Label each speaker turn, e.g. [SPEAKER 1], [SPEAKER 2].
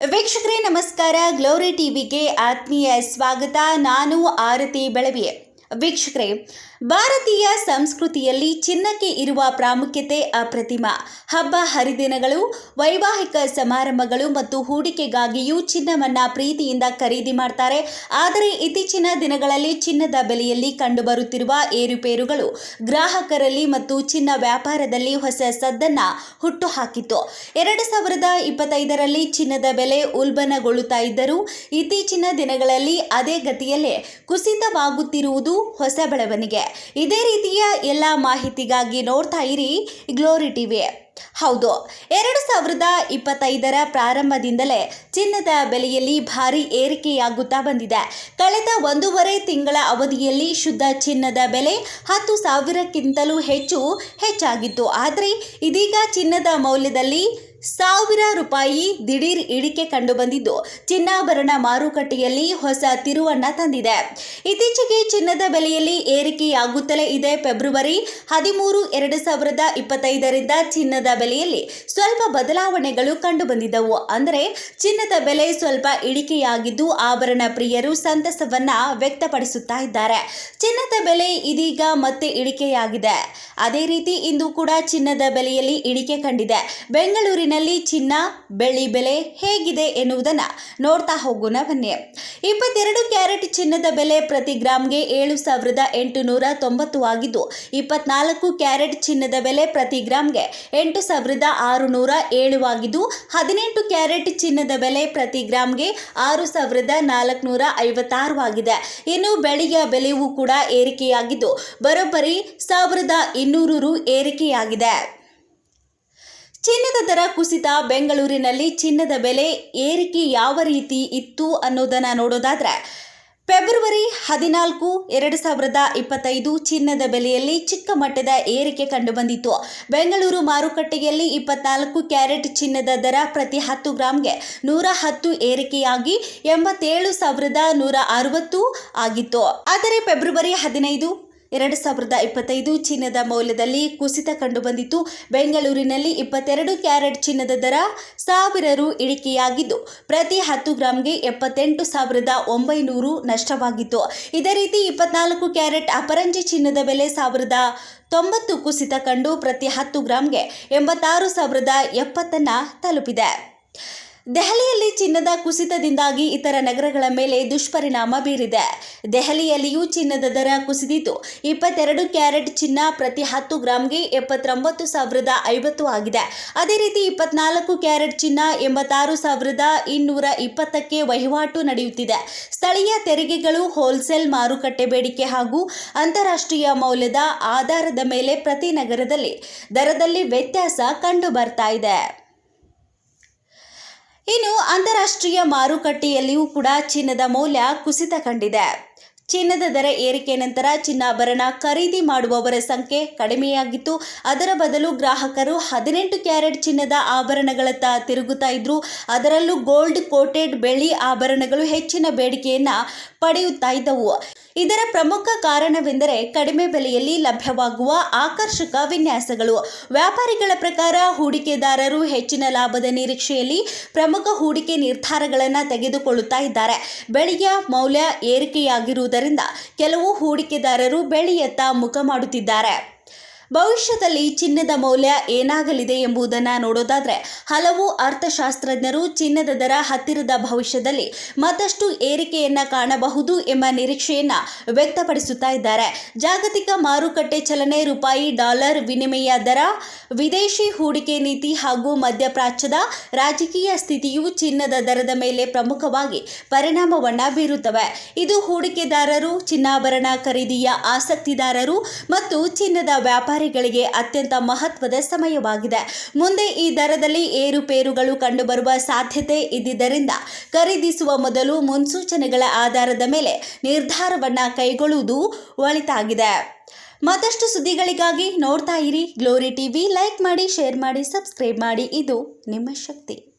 [SPEAKER 1] ವೀಕ್ಷಕರೇ ನಮಸ್ಕಾರ. ಗ್ಲೋರಿ ಟಿವಿಗೆ ಆತ್ಮೀಯ ಸ್ವಾಗತ. ನಾನು ಆರತಿ ಬೆಳವಿ ವೀಕ್ಷಕರೇ, ಭಾರತೀಯ ಸಂಸ್ಕೃತಿಯಲ್ಲಿ ಚಿನ್ನಕ್ಕೆ ಇರುವ ಪ್ರಾಮುಖ್ಯತೆ, ಅಪ್ರತಿಮ. ಹಬ್ಬ ಹರಿದಿನಗಳು, ವೈವಾಹಿಕ ಸಮಾರಂಭಗಳು ಮತ್ತು ಹೂಡಿಕೆಗಾಗಿಯೂ ಚಿನ್ನವನ್ನು ಪ್ರೀತಿಯಿಂದ ಖರೀದಿ ಮಾಡ್ತಾರೆ. ಆದರೆ ಇತ್ತೀಚಿನ ದಿನಗಳಲ್ಲಿ ಚಿನ್ನದ ಬೆಲೆಯಲ್ಲಿ ಕಂಡುಬರುತ್ತಿರುವ ಏರುಪೇರುಗಳು, ಗ್ರಾಹಕರಲ್ಲಿ ಮತ್ತು ಚಿನ್ನ ವ್ಯಾಪಾರದಲ್ಲಿ ಹೊಸ ಸದ್ದನ್ನ ಹುಟ್ಟುಹಾಕಿತು ಎರಡು ಸಾವಿರದ ಇಪ್ಪತ್ತೈದರಲ್ಲಿ ಚಿನ್ನದ ಬೆಲೆ ಉಲ್ಬಣಗೊಳ್ಳುತ್ತಾ ಇದ್ದರೂ, ಇತ್ತೀಚಿನ ದಿನಗಳಲ್ಲಿ ಅದೇ ಗತಿಯಲ್ಲೇ ಕುಸಿತವಾಗುತ್ತಿರುವುದು ಹೊಸ ಬೆಳವಣಿಗೆ. ಇದೇ ರೀತಿಯ ಎಲ್ಲ ಮಾಹಿತಿಗಾಗಿ ನೋಡ್ತಾ ಇರಿ ಗ್ಲೋರಿ ಟಿವಿ. ಹೌದು, ಎರಡು ಸಾವಿರದ ಇಪ್ಪತ್ತೈದರ ಪ್ರಾರಂಭದಿಂದಲೇ ಚಿನ್ನದ ಬೆಲೆಯಲ್ಲಿ ಭಾರಿ ಏರಿಕೆಯಾಗುತ್ತಾ ಬಂದಿದೆ. ಕಳೆದ ಒಂದೂವರೆ ತಿಂಗಳ ಅವಧಿಯಲ್ಲಿ ಶುದ್ಧ ಚಿನ್ನದ ಬೆಲೆ ಹತ್ತು ಸಾವಿರಕ್ಕಿಂತಲೂ ಹೆಚ್ಚು ಹೆಚ್ಚಾಗಿತ್ತು. ಆದರೆ ಇದೀಗ ಚಿನ್ನದ ಮೌಲ್ಯದಲ್ಲಿ ಸಾವಿರ ರೂಪಾಯಿ ದಿಢೀರ್ ಇಳಿಕೆ ಕಂಡುಬಂದಿದ್ದು, ಚಿನ್ನಾಭರಣ ಮಾರುಕಟ್ಟೆಯಲ್ಲಿ ಹೊಸ ತಿರುವನ್ನ ತಂದಿದೆ. ಇತ್ತೀಚೆಗೆ ಚಿನ್ನದ ಬೆಲೆಯಲ್ಲಿ ಏರಿಕೆಯಾಗುತ್ತಲೇ ಇದೆ. ಫೆಬ್ರವರಿ ಹದಿಮೂರು, ಎರಡು ಸಾವಿರದ ಇಪ್ಪತ್ತೈದರಿಂದ ಚಿನ್ನದ ಬೆಲೆಯಲ್ಲಿ ಸ್ವಲ್ಪ ಬದಲಾವಣೆಗಳು ಕಂಡುಬಂದಿದ್ದವು. ಅಂದರೆ, ಚಿನ್ನದ ಬೆಲೆ ಸ್ವಲ್ಪ ಇಳಿಕೆಯಾಗಿದ್ದು, ಆಭರಣ ಪ್ರಿಯರು ಸಂತಸವನ್ನ ವ್ಯಕ್ತಪಡಿಸುತ್ತಾ ಇದ್ದಾರೆ. ಚಿನ್ನದ ಬೆಲೆ ಇದೀಗ ಮತ್ತೆ ಇಳಿಕೆಯಾಗಿದೆ. ಅದೇ ರೀತಿ ಇಂದು ಕೂಡ ಚಿನ್ನದ ಬೆಲೆಯಲ್ಲಿ ಇಳಿಕೆ ಕಂಡಿದೆ. ಬೆಂಗಳೂರಿನಲ್ಲಿ ಚಿನ್ನ, ಬೆಳ್ಳಿ ಬೆಲೆ ಹೇಗಿದೆ ಎನ್ನುವುದನ್ನು ನೋಡ್ತಾ ಹೋಗೋಣ ಬನ್ನಿ. ಇಪ್ಪತ್ತೆರಡು ಕ್ಯಾರೆಟ್ ಚಿನ್ನದ ಬೆಲೆ ಪ್ರತಿ ಗ್ರಾಮ್ಗೆ ಏಳು ಸಾವಿರದ ಎಂಟುನೂರ ತೊಂಬತ್ತು ಆಗಿದ್ದು, ಇಪ್ಪತ್ನಾಲ್ಕು ಕ್ಯಾರೆಟ್ ಚಿನ್ನದ ಬೆಲೆ ಪ್ರತಿ ಗ್ರಾಮ್ಗೆ ಎಂಟು ಸಾವಿರದ ಆರುನೂರ ಏಳು ಆಗಿದ್ದು, ಹದಿನೆಂಟು ಕ್ಯಾರೆಟ್ ಚಿನ್ನದ ಬೆಲೆ ಪ್ರತಿ ಗ್ರಾಮ್ಗೆ ಆರು ಸಾವಿರದ ನಾಲ್ಕುನೂರ ಐವತ್ತಾರು ಆಗಿದೆ. ಇನ್ನು ಬೆಳೆಯ ಬೆಲೆಯೂ ಕೂಡ ಏರಿಕೆಯಾಗಿದ್ದು, ಬರೋಬ್ಬರಿ ಸಾವಿರದ ಇನ್ನೂರು ರು ಏರಿಕೆಯಾಗಿದೆ. ಚಿನ್ನದ ದರ ಕುಸಿತ ಬೆಂಗಳೂರಿನಲ್ಲಿ ಚಿನ್ನದ ಬೆಲೆ ಏರಿಕೆ ಯಾವ ರೀತಿ ಇತ್ತು ಅನ್ನೋದನ್ನು ನೋಡೋದಾದ್ರೆ, ಫೆಬ್ರವರಿ ಹದಿನಾಲ್ಕು, ಎರಡು ಸಾವಿರದ ಇಪ್ಪತ್ತೈದು ಚಿನ್ನದ ಬೆಲೆಯಲ್ಲಿ ಚಿಕ್ಕ ಮಟ್ಟದ ಏರಿಕೆ ಕಂಡುಬಂದಿತ್ತು. ಬೆಂಗಳೂರು ಮಾರುಕಟ್ಟೆಯಲ್ಲಿ ಇಪ್ಪತ್ನಾಲ್ಕು ಕ್ಯಾರೆಟ್ ಚಿನ್ನದ ದರ ಪ್ರತಿ ಹತ್ತು ಗ್ರಾಮ್ಗೆ ನೂರ ಹತ್ತು ಏರಿಕೆಯಾಗಿ ಎಂಬತ್ತೇಳು ಸಾವಿರದ ನೂರ ಅರವತ್ತು ಆಗಿತ್ತು. ಆದರೆ, ಫೆಬ್ರವರಿ ಹದಿನೈದು ಎರಡು ಸಾವಿರದ ಇಪ್ಪತ್ತೈದು ಚಿನ್ನದ ಮೌಲ್ಯದಲ್ಲಿ ಕುಸಿತ ಕಂಡುಬಂದಿತ್ತು. ಬೆಂಗಳೂರಿನಲ್ಲಿ ಇಪ್ಪತ್ತೆರಡು ಕ್ಯಾರೆಟ್ ಚಿನ್ನದ ದರ ಸಾವಿರ ರು ಇಳಿಕೆಯಾಗಿದ್ದು, ಪ್ರತಿ ಹತ್ತು ಗ್ರಾಂಗೆ ಎಪ್ಪತ್ತೆಂಟು ಸಾವಿರದ ಒಂಬೈನೂರು ನಷ್ಟವಾಗಿತ್ತು. ಇದೇ ರೀತಿ ಇಪ್ಪತ್ನಾಲ್ಕು ಕ್ಯಾರೆಟ್ ಅಪರಂಜಿ ಚಿನ್ನದ ಬೆಲೆ ಸಾವಿರದ ತೊಂಬತ್ತು ಕುಸಿತ ಕಂಡು ಪ್ರತಿ ಹತ್ತು ಗ್ರಾಂಗೆ ಎಂಬತ್ತಾರು ಸಾವಿರದ ಎಪ್ಪತ್ತನ್ನು ತಲುಪಿದೆ. ದೆಹಲಿಯಲ್ಲಿ ಚಿನ್ನದ ಕುಸಿತದಿಂದಾಗಿ ಇತರ ನಗರಗಳ ಮೇಲೆ ದುಷ್ಪರಿಣಾಮ ಬೀರಿದೆ. ದೆಹಲಿಯಲ್ಲಿಯೂ ಚಿನ್ನದ ದರ ಕುಸಿದಿದ್ದು, ಇಪ್ಪತ್ತೆರಡು ಕ್ಯಾರೆಟ್ ಚಿನ್ನ ಪ್ರತಿ ಹತ್ತು ಗ್ರಾಂಗೆ ಎಪ್ಪತ್ತೊಂಬತ್ತು ಸಾವಿರದ ಐವತ್ತು ಆಗಿದೆ. ಅದೇ ರೀತಿ ಇಪ್ಪತ್ನಾಲ್ಕು ಕ್ಯಾರೆಟ್ ಚಿನ್ನ ಎಂಬತ್ತಾರು ಸಾವಿರದ ಇನ್ನೂರ ಇಪ್ಪತ್ತಕ್ಕೆ ವಹಿವಾಟು ನಡೆಯುತ್ತಿದೆ. ಸ್ಥಳೀಯ ತೆರಿಗೆಗಳು ಹೋಲ್ಸೇಲ್ ಮಾರುಕಟ್ಟೆ ಬೇಡಿಕೆ ಹಾಗೂ ಅಂತಾರಾಷ್ಟ್ರೀಯ ಮೌಲ್ಯದ ಆಧಾರದ ಮೇಲೆ ಪ್ರತಿ ನಗರದಲ್ಲಿ ದರದಲ್ಲಿ ವ್ಯತ್ಯಾಸ ಕಂಡು ಬರ್ತಾ ಇದೆ. ಇನ್ನು ಅಂತಾರಾಷ್ಟ್ರೀಯ ಮಾರುಕಟ್ಟೆಯಲ್ಲಿಯೂ ಕೂಡ ಚಿನ್ನದ ಮೌಲ್ಯ ಕುಸಿತ ಕಂಡಿದೆ. ಚಿನ್ನದ ದರ ಏರಿಕೆ ನಂತರ ಚಿನ್ನಾಭರಣ ಖರೀದಿ ಮಾಡುವವರ ಸಂಖ್ಯೆ ಕಡಿಮೆಯಾಗಿತ್ತು. ಅದರ ಬದಲು ಗ್ರಾಹಕರು ಹದಿನೆಂಟು ಕ್ಯಾರೆಟ್ ಚಿನ್ನದ ಆಭರಣಗಳತ್ತ ತಿರುಗುತ್ತಾ ಇದ್ರು. ಅದರಲ್ಲೂ ಗೋಲ್ಡ್ ಕೋಟೆಡ್ ಬೆಳ್ಳಿ ಆಭರಣಗಳು ಹೆಚ್ಚಿನ ಬೇಡಿಕೆಯನ್ನ ಪಡೆಯುತ್ತಾ ಇದ್ದವು. ಇದರ ಪ್ರಮುಖ ಕಾರಣವೆಂದರೆ ಕಡಿಮೆ ಬೆಲೆಯಲ್ಲಿ ಲಭ್ಯವಾಗುವ ಆಕರ್ಷಕ ವಿನ್ಯಾಸಗಳು. ವ್ಯಾಪಾರಿಗಳ ಪ್ರಕಾರ ಹೂಡಿಕೆದಾರರು ಹೆಚ್ಚಿನ ಲಾಭದ ನಿರೀಕ್ಷೆಯಲ್ಲಿ ಪ್ರಮುಖ ಹೂಡಿಕೆ ನಿರ್ಧಾರಗಳನ್ನು ತೆಗೆದುಕೊಳ್ಳುತ್ತಾ ಇದ್ದಾರೆ. ಬೆಳೆಯ ಮೌಲ್ಯ ಏರಿಕೆಯಾಗಿರುವುದರಿಂದ ಕೆಲವು ಹೂಡಿಕೆದಾರರು ಬೆಳೆಯತ್ತ ಮುಖ ಮಾಡುತ್ತಿದ್ದಾರೆ. ಭವಿಷ್ಯದಲ್ಲಿ ಚಿನ್ನದ ಮೌಲ್ಯ ಏನಾಗಲಿದೆ ಎಂಬುದನ್ನು ನೋಡೋದಾದರೆ ಹಲವು ಅರ್ಥಶಾಸ್ತ್ರಜ್ಞರು ಚಿನ್ನದ ದರ ಹತ್ತಿರದ ಭವಿಷ್ಯದಲ್ಲಿ ಮತ್ತಷ್ಟು ಏರಿಕೆಯನ್ನು ಕಾಣಬಹುದು ಎಂಬ ನಿರೀಕ್ಷೆಯನ್ನು ವ್ಯಕ್ತಪಡಿಸುತ್ತಾ ಇದ್ದಾರೆ. ಜಾಗತಿಕ ಮಾರುಕಟ್ಟೆ ಚಲನೆ ರೂಪಾಯಿ ಡಾಲರ್ ವಿನಿಮಯ ದರ, ವಿದೇಶಿ ಹೂಡಿಕೆ ನೀತಿ ಹಾಗೂ ಮಧ್ಯಪ್ರಾಚ್ಯದ ರಾಜಕೀಯ ಸ್ಥಿತಿಯು ಚಿನ್ನದ ದರದ ಮೇಲೆ ಪ್ರಮುಖವಾಗಿ ಪರಿಣಾಮವನ್ನು ಬೀರುತ್ತವೆ. ಇದು ಹೂಡಿಕೆದಾರರು, ಚಿನ್ನಾಭರಣ ಖರೀದಿಯ ಆಸಕ್ತಿದಾರರು ಮತ್ತು ಚಿನ್ನದ ವ್ಯಾಪಾರಿಗಳಿಗೆ ಅತ್ಯಂತ ಮಹತ್ವದ ಸಮಯವಾಗಿದೆ. ಮುಂದೆ ಈ ದರದಲ್ಲಿ ಏರುಪೇರುಗಳು ಕಂಡುಬರುವ ಸಾಧ್ಯತೆ ಇದ್ದಿದ್ದರಿಂದ ಖರೀದಿಸುವ ಮೊದಲು ಮುನ್ಸೂಚನೆಗಳ ಆಧಾರದ ಮೇಲೆ ನಿರ್ಧಾರವನ್ನು ಕೈಗೊಳ್ಳುವುದು ಒಳಿತಾಗಿದೆ. ಮತ್ತಷ್ಟು ಸುದ್ದಿಗಳಿಗಾಗಿ ನೋಡ್ತಾ ಇರಿ. ಗ್ಲೋರಿ ಟಿವಿ ಲೈಕ್ ಮಾಡಿ, ಶೇರ್ ಮಾಡಿ, ಸಬ್ಸ್ಕ್ರೈಬ್ ಮಾಡಿ. ಇದು ನಿಮ್ಮ ಶಕ್ತಿ.